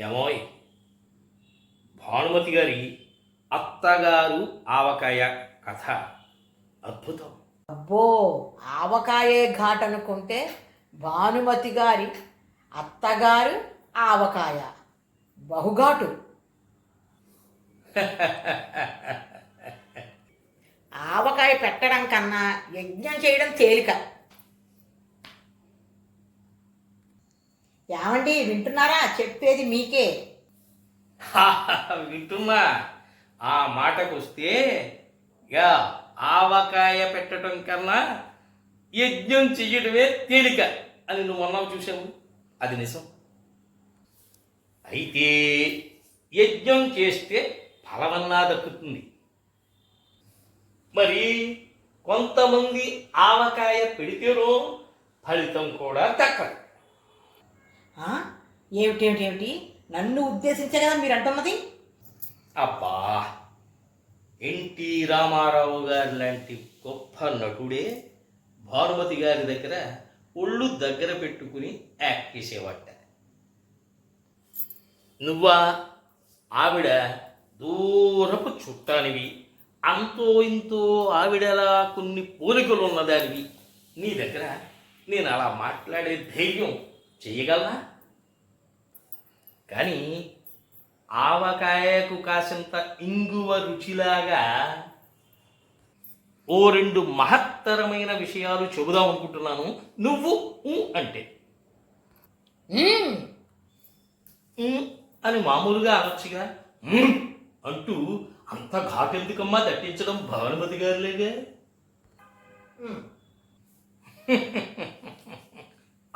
ఏమోయ్. భానుమతి గారి అత్తగారు ఆవకాయ కథ. అద్భుతం. అబ్బో ఆవకాయే ఘాట్ అనుకుంటే భానుమతి గారి అత్తగారు ఆవకాయ. బహుఘాటు. ఆవకాయ పెట్టడం కన్నా యజ్ఞం చేయడం తేలిక. ఏమండి వింటున్నారా? చెప్పేది మీకే. వింటున్నా. ఆ మాటకొస్తే యా ఆవకాయ పెట్టడం కన్నా యజ్ఞం చెయ్యడమే తేలిక అని నువ్వు అన్నావు చూసావు అది నిజం. అయితే యజ్ఞం చేస్తే ఫలమన్నా దక్కుతుంది. మరి కొంతమంది ఆవకాయ పెడితేనో ఫలితం కూడా దక్కదు. ఆ? ఏమిటేమిటేమిటి నన్ను ఉద్దేశించే కదా మీరు అంటున్నది? అబ్బా ఎన్టీ రామారావు గారి లాంటి గొప్ప నటుడే భానుమతి గారి దగ్గర ఒళ్ళు దగ్గర పెట్టుకుని యాక్ట్ చేసేవాట. నువ్వా? ఆవిడ దూరపు చుట్టానివి. అంతో ఇంతో ఆవిడలా కొన్ని పోలికలు ఉన్నదానివి నీ దగ్గర నేను అలా మాట్లాడే ధైర్యం చెయ్యగలనా కానీ ఆవకాయకు కాసింత ఇంగువ రుచిలాగా ఓ రెండు మహత్తరమైన విషయాలు చెబుదాం అనుకుంటున్నాను. నువ్వు అంటే. అని మామూలుగా అనొచ్చుగా. అంటూ అంత ఘాటెందుకమ్మా దట్టించడం భానుమతి గారులేగా.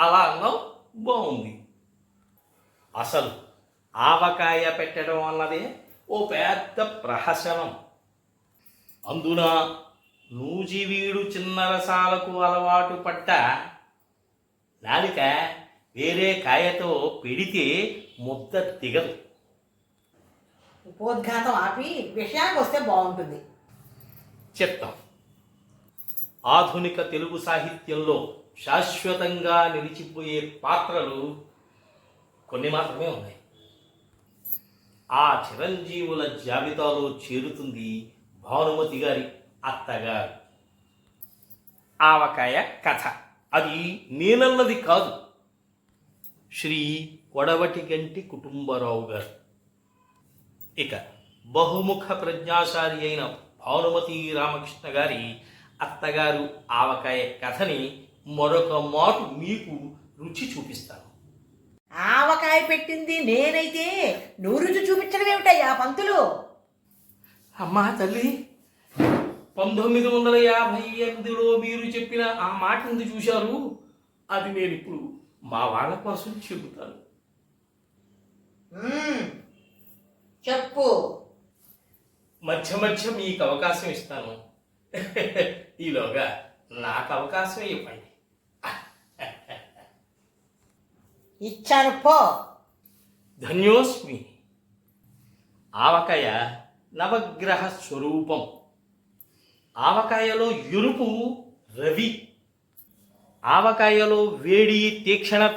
అలా అన్నావు? బాగుంది. అసలు ఆవకాయ పెట్టడం అన్నదే ఓ పెద్ద ప్రహసనం. అందున నూజివీడు చిన్న రసాలకు అలవాటు పడ్డ నాలిక వేరే కాయతో పెడితే ముద్ద దిగదు. ఉపోద్ఘాతం ఆపి విషయానికి వస్తే బాగుంటుంది. చెప్తాం. ఆధునిక తెలుగు సాహిత్యంలో శాశ్వతంగా నిలిచిపోయే పాత్రలు కొన్ని మాత్రమే ఉన్నాయి. ఆ చిరంజీవుల జాబితాలో చేరుతుంది భానుమతి గారి అత్తగారు. ఆవకాయ కథ. అది నేనన్నది కాదు. శ్రీ కొడవటి గంటి కుటుంబరావు గారు. ఇక బహుముఖ ప్రజ్ఞాశాలి అయిన భానుమతి రామకృష్ణ గారి అత్తగారు ఆవకాయ కథని మరొక మాటు మీకు రుచి చూపిస్తాను. ఆవకాయ పెట్టింది నేనైతే నువ్వు రుచి చూపించడం ఏమిటయ్యా పంతులు? అమ్మా తల్లి పంతొమ్మిది వందల యాభై ఎనిమిదిలో మీరు చెప్పిన ఆ మాట ఉంది చూశారు? అది నేను ఇప్పుడు మా వాళ్ళ కోసం చెబుతాను. చెప్పు. మధ్య మధ్య మీకు అవకాశం ఇస్తాను. ఈలోగా నాకు అవకాశం ఇవ్వండి. ఇచ్చాను పో. ధన్యోస్మి. ఆవకాయ నవగ్రహ స్వరూపం. ఆవకాయలో ఎరుపు రవి. ఆవకాయలో వేడి తీక్షణత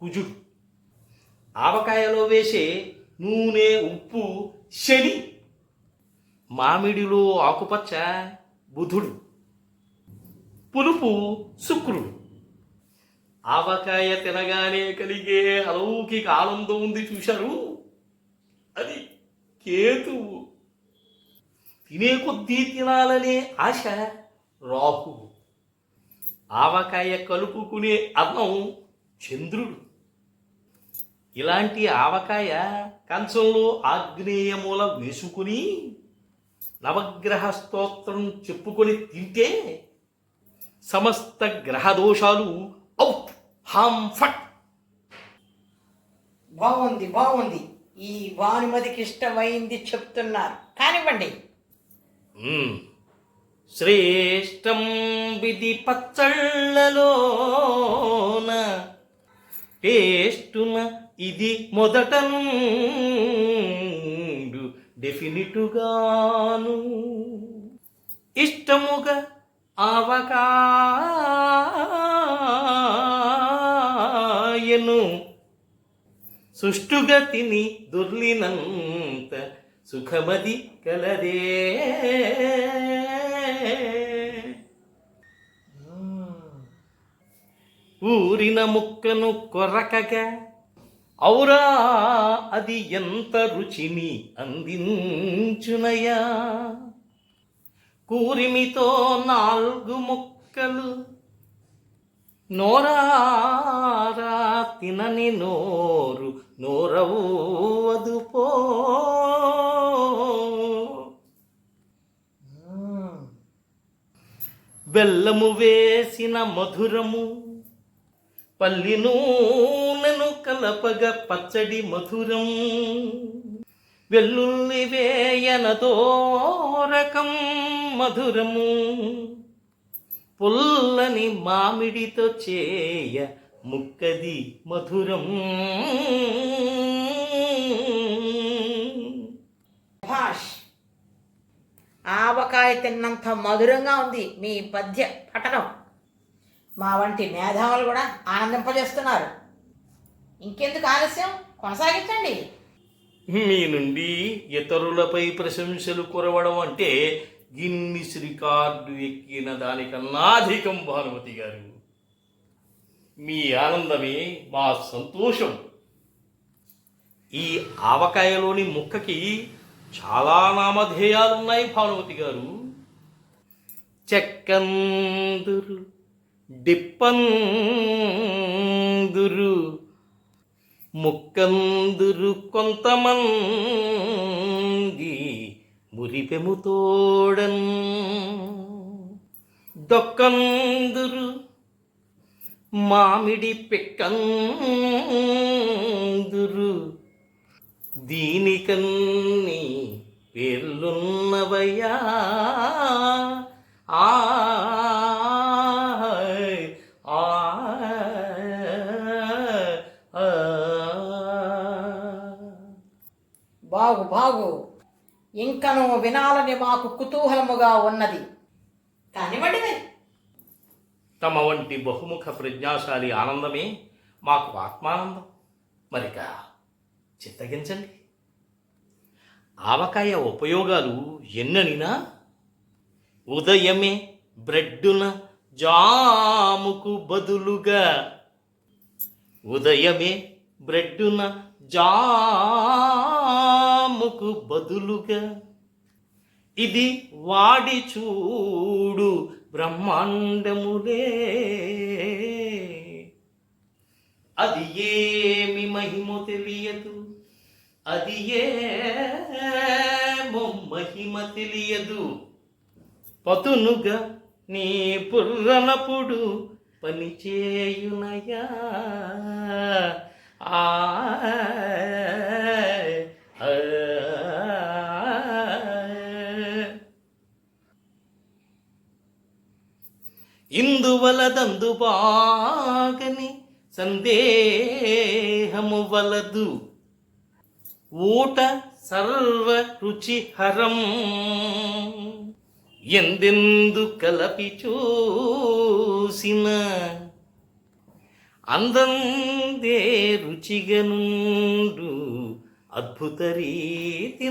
కుజుడు. ఆవకాయలో వేసే నూనె ఉప్పు శని. మామిడిలో ఆకుపచ్చ బుధుడు. పులుపు శుక్రుడు. ఆవకాయ తినగానే కలిగే అలౌకిక ఆనందం ఉంది చూశారు. అది కేతువు. తినే కొద్దీ తినాలనే ఆశ రాహు ఆవకాయ కలుపుకునే అన్నం చంద్రుడు. ఇలాంటి ఆవకాయ కంచంలో ఆగ్నేయ మూల వేసుకుని నవగ్రహ స్తోత్రం చెప్పుకొని తింటే సమస్త గ్రహ దోషాలు హాం ఫట్ బాగుంది బాగుంది. ఈ భానుమతికి ఇష్టమైంది చెప్తున్నారు. కానివ్వండి. శ్రేష్టం విధి పచ్చళ్ళలోన టేస్టున ఇది మొదట నుండు డెఫినిటుగాను. ఇష్టముగా ఆవకాయను సుష్టుగతిని దుర్లినంత సుఖమది కలదే. ఊరిన ముక్కను కొరకగా ఔరా అది ఎంత రుచిని అందించునయా? కూరిమితో నాలుగు ముక్కలు నోరారా తినని నోరు నోరవు పో. బెల్లము వేసిన మధురము పల్లి నూనెను కలపగ పచ్చడి మధురం. వెల్లుల్లి వేయన రకం మధురము. పుల్లని మామిడితో చేయ ముక్కది మధురం. భాష్ ఆవకాయ తిన్నంత మధురంగా ఉంది మీ పద్య పఠనం. మా వంటి మేధావులు కూడా ఆనందింపజేస్తున్నారు. ఇంకెందుకు ఆలస్యం? కొనసాగించండి. మీ నుండి ఇతరులపై ప్రశంసలు కురవడం అంటే గిన్నిస్ రికార్డు ఎక్కిన దానికన్నా అధికం భానుమతి గారు. మీ ఆనందమే మా సంతోషం. ఈ ఆవకాయలోని ముక్కకి చాలా నామధేయాలున్నాయి భానుమతి గారు. చెక్కందురు డిప్పందురు ముక్కందురు కొంతమంది మురిపెముతోడన్ దొక్కందురు మామిడి పెక్కందురు. దీనికన్ని పేర్లున్నవయ్యా. ఆ ఆ బాగు బాగు. ఇంకను వినాలని మాకు కుతూహలముగా ఉన్నది. కానివ్వండి మరి తమ వంటి బహుముఖ ప్రజ్ఞాశాలి ఆనందమే మాకు ఆత్మానందం. మరిక చిత్తగించండి ఆవకాయ ఉపయోగాలు ఎన్ననినా? ఉదయమే బ్రెడ్డున జాముకు బదులుగా ఉదయమే బ్రెడ్డున జాముకు బదులుగా ఇది వాడి చూడు బ్రహ్మాండములే. అది ఏమి మహిమ తెలియదు అది ఏమో మహిమ తెలియదు. పతునుగా నీ పుర్రనపుడు పనిచేయునయా? ఇందువలదందు బాగని సందేహము వలదు. ఊట సర్వ రుచిహరం ఎందెందు కలపి చూసిన అందందే రుచిగనుండు అద్భుత రీతి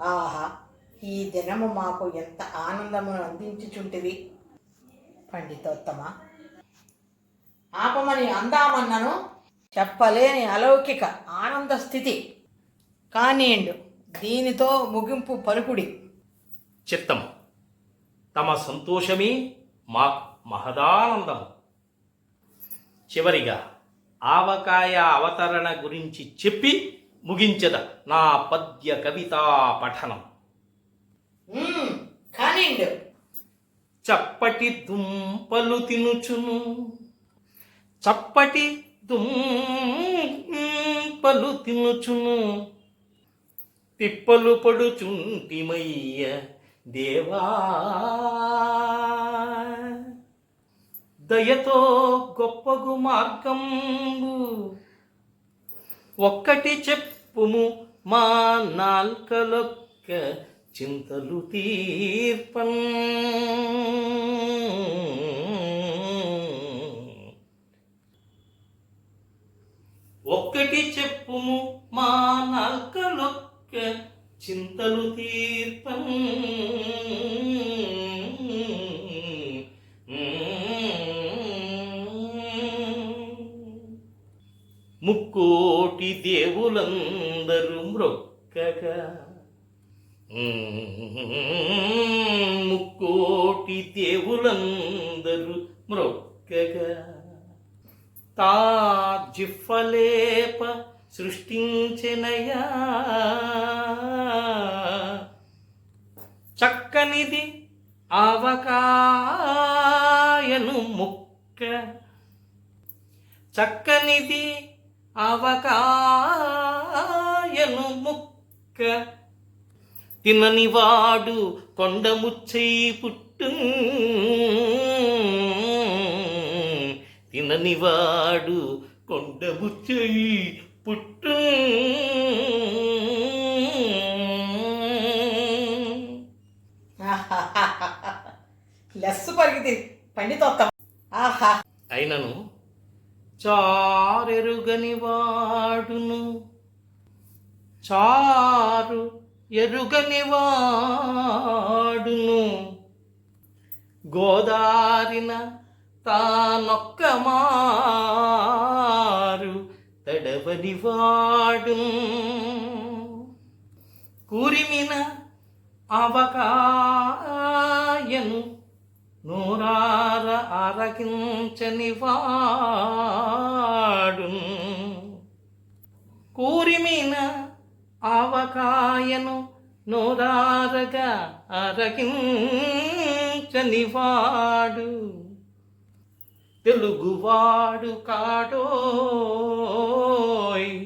ఆహా ఈ దినము మాకు ఎంత ఆనందమును అందించుచుంటివి. పండితోత్తమ ఆపమని అందామన్నను చెప్పలేని అలౌకిక ఆనంద స్థితి కానియండు దీనితో ముగింపు పలుకుడి. చిత్తం తమ సంతోషమే మా మహదానందం చివరిగా ఆవకాయ అవతరణ గురించి చెప్పి ముగించద నా పద్య కవితా పఠనం. చప్పటి దుంపలు తినుచును. చప్పటి దుంపలు తినుచును. తిప్పలు పడుచుంటిమయ్య. దేవా దయతో గొప్పగు మార్గంబు. ఒక్కటి చెప్పుము మా నాల్కలొక్క చింతలు తీర్పన్. ఒక్కటి చెప్పుము మా నాల్కలొక్క చింతలు తీర్పం ముక్కోటి దేవులందరూ మ్రొక్కగా. తా జిఫలేప సృష్టించినయా. చక్కనిది ఆవకాయను ముక్క. చక్కనిది అవకాయను ముక్క. తిననివాడు కొండముచ్చై పుట్టు. తిననివాడు కొండముచ్చై పుట్టు. లెస్సు పరిగితే పండితోత్తం. ఆహా. అయినను చారెరుగని వాడును చారు ఎరుగని వాడును గోదారిన తానొక్క మారు తడవని వాడు కూరిమిన అవకాయను నూరార ఆరగించని వాడు కూరిమిన ఆవకాయను నోరారగా అరగించనివాడు. తెలుగువాడు కాడోయ్.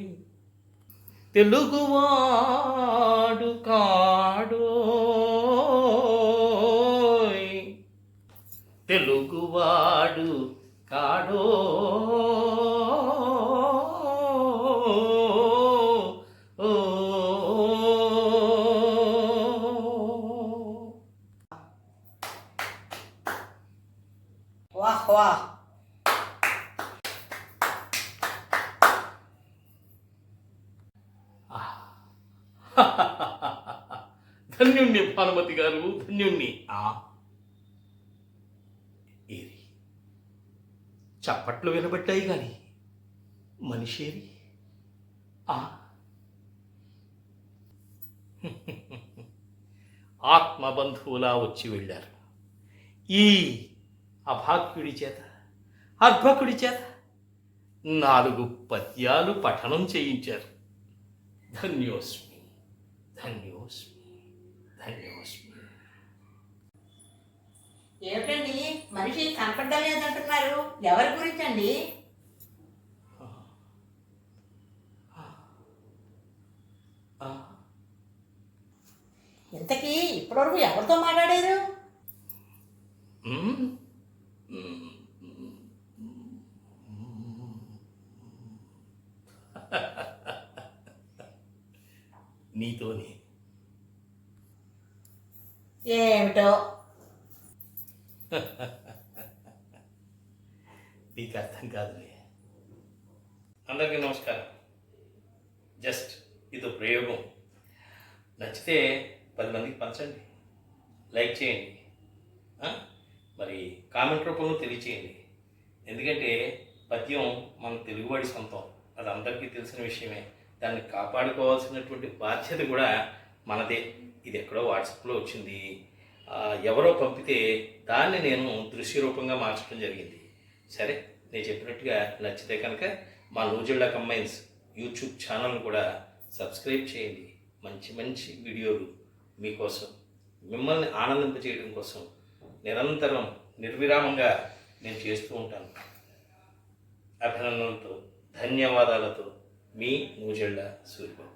తెలుగువాడు కాడోయ్. తెలుగువాడు కాడో వాహ్ ధన్యుణ్ణి భానుమతి గారు ధన్యుణ్ణి. ఆ. ఏరి. చప్పట్లు వినబట్టాయి గాని. మనిషేరి. ఆ. ఆత్మబంధువులా వచ్చి వెళ్ళారు. ఈ అభాగ్యుడి చేత అర్భకుడి చేత నాలుగు పద్యాలు పఠనం చేయించారు. ధన్యోస్మి ధన్యోస్మి ధన్యోస్మి. ఏమిటండి? మనిషి కనపడలేదంటున్నారు. ఎవరి గురించి అండి ఇంతకీ ఇప్పటివరకు ఎవరితో మాట్లాడారు? నీకు అర్థం కాదులే అందరికీ నమస్కారం. జస్ట్ ఇది ప్రయోగం. నచ్చితే పది మందికి పంచండి. లైక్ చేయండి. మరి కామెంట్ రూపంలో తెలియచేయండి. ఎందుకంటే పద్యం మన తెలుగువాడి సొంతం. అది అందరికీ తెలిసిన విషయమే. దాన్ని కాపాడుకోవాల్సినటువంటి బాధ్యత కూడా మనదే. ఇది ఎక్కడో వాట్సాప్లో వచ్చింది. ఎవరో పంపితే దాన్ని నేను దృశ్య రూపంగా మార్చడం జరిగింది. సరే నేను చెప్పినట్టుగా నచ్చితే కనుక మా నూజిళ్ళ కంబైన్స్ యూట్యూబ్ ఛానల్ కూడా సబ్స్క్రైబ్ చేయండి. మంచి మంచి వీడియోలు మీకోసం మిమ్మల్ని ఆనందింపజేయడం కోసం నిరంతరం నిర్విరామంగా నేను చేస్తూ ఉంటాను. అభినందనలతో ధన్యవాదాలతో మీ నూజెళ్ళ సూర్యబాబు